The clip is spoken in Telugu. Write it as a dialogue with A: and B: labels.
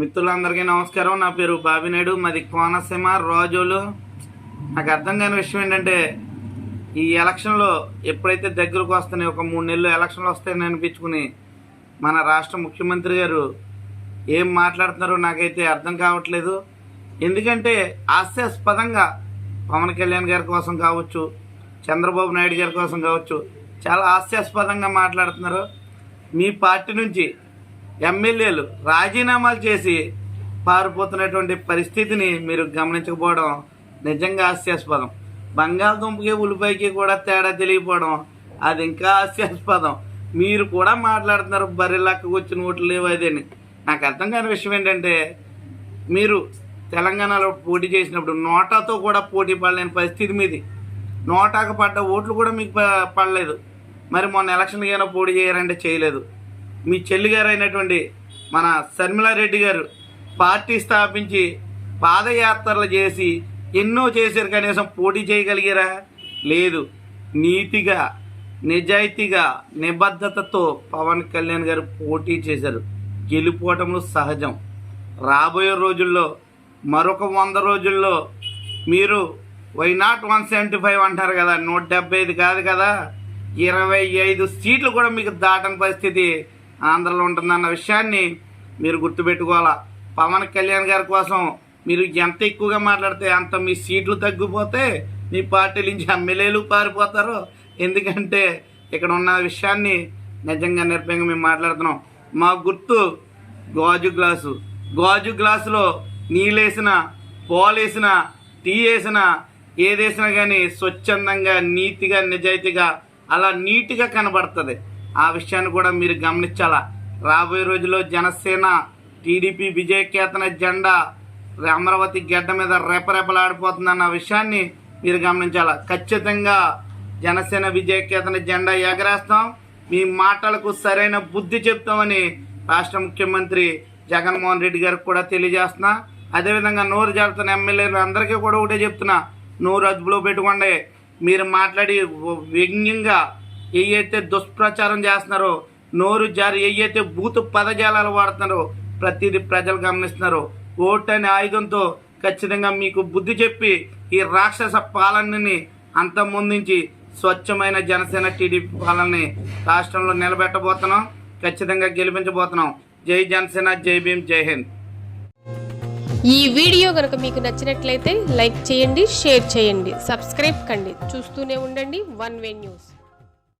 A: మిత్రులందరికీ నమస్కారం. నా పేరు బాబినాయుడు మాది కోనసీమ రాజోలు. నాకు అర్థం కాని విషయం ఏంటంటే ఈ ఎలక్షన్లో ఎప్పుడైతే దగ్గరకు వస్తున్నాయి ఒక మూడు నెలలు ఎలక్షన్లు వస్తాయని అనిపించుకుని మన రాష్ట్ర ముఖ్యమంత్రి గారు ఏం మాట్లాడుతున్నారో నాకైతే అర్థం కావట్లేదు. ఎందుకంటే హాస్యాస్పదంగా పవన్ కళ్యాణ్ గారి కోసం కావచ్చు చంద్రబాబు నాయుడు గారి కోసం కావచ్చు చాలా హాస్యాస్పదంగా మాట్లాడుతున్నారు. మీ పార్టీ నుంచి ఎమ్మెల్యేలు రాజీనామాలు చేసి పారిపోతున్నటువంటి పరిస్థితిని మీరు గమనించకపోవడం నిజంగా హాస్యాస్పదం. బంగాళదుంపకి ఉల్లిపాయకి కూడా తేడా తెలియకపోవడం అది ఇంకా హాస్యాస్పదం. మీరు కూడా మాట్లాడుతున్నారు బర్రెలక్కకు వచ్చిన ఓట్లు లేవు అదేని నాకు అర్థం కాని విషయం ఏంటంటే మీరు తెలంగాణలో పోటీ చేసినప్పుడు నోటాతో కూడా పోటీ పడలేని పరిస్థితి మీది. నోటాకు పడ్డ ఓట్లు కూడా మీకు ప- పడలేదు. మరి మొన్న ఎలక్షన్కి ఏమైనా పోటీ చేయాలంటే చేయలేదు. మీ చెల్లి మన శర్మిలారెడ్డి గారు పార్టీ స్థాపించి పాదయాత్రలు చేసి ఎన్నో చేశారు. కనీసం పోటీ చేయగలిగారా? లేదు. నీతిగా నిజాయితీగా నిబద్ధతతో పవన్ కళ్యాణ్ గారు పోటీ చేశారు. గెలుపోవటంలో సహజం. రాబోయే రోజుల్లో మరొక వంద రోజుల్లో మీరు why not one seventy five అంటారు కదా నూట డెబ్బై ఐదు కాదు కదా ఇరవై ఐదు సీట్లు కూడా మీకు దాటని పరిస్థితి ఆంధ్రలో ఉంటుందన్న విషయాన్ని మీరు గుర్తుపెట్టుకోవాలా? పవన్ కళ్యాణ్ గారి కోసం మీరు ఎంత ఎక్కువగా మాట్లాడితే అంత మీ సీట్లు తగ్గిపోతే మీ పార్టీ నుంచి ఎమ్మెల్యేలు పారిపోతారు. ఎందుకంటే ఇక్కడ ఉన్న విషయాన్ని నిజంగా నిర్భయంగా మేము మాట్లాడుతున్నాం. మా గుర్తు గాజు గ్లాసు. గాజు గ్లాసులో నీళ్ళేసిన పాలేసిన టీ వేసిన ఏదేసినా కానీ స్వచ్ఛందంగా నీతిగా నిజాయితీగా అలా నీట్గా కనబడుతుంది. ఆ విషయాన్ని కూడా మీరు గమనించాలా? రాబోయే రోజుల్లో జనసేన టీడీపీ విజయకేతన జెండా అమరావతి గడ్డ మీద రెపరెపలాడిపోతుందన్న విషయాన్ని మీరు గమనించాలా? ఖచ్చితంగా జనసేన విజయకేతన జెండా ఎగరేస్తాం. మీ మాటలకు సరైన బుద్ధి చెప్తామని రాష్ట్ర ముఖ్యమంత్రి జగన్మోహన్ రెడ్డి గారికి కూడా తెలియజేస్తున్నా. అదేవిధంగా నోరు జారుతున్న ఎమ్మెల్యేలు అందరికీ కూడా ఒకటే చెప్తున్నా. నోరు అదుపులో పెట్టుకోండి. మీరు మాట్లాడి వ్యంగ్యంగా ఏవైతే దుష్ప్రచారం చేస్తున్నారో నోరు జారి ఏవైతే బూతు పదజాలాలు వాడుతున్నారో ప్రతిదీ ప్రజలు గమనిస్తున్నారు. ఓటు అనే ఆయుధంతో ఖచ్చితంగా మీకు బుద్ధి చెప్పి ఈ రాక్షస పాలనని అంతమొందించి స్వచ్ఛమైన జనసేన టీడీపీ పాలనని రాష్ట్రంలో నిలబెట్టబోతున్నాం. ఖచ్చితంగా గెలిపించబోతున్నాం. జై జనసేన జై భీమ్ జై హింద్.
B: ఈ వీడియో కనుక మీకు నచ్చినట్లయితే లైక్ చేయండి షేర్ చేయండి సబ్స్క్రైబ్ కండి. చూస్తూనే ఉండండి వన్ వే న్యూస్.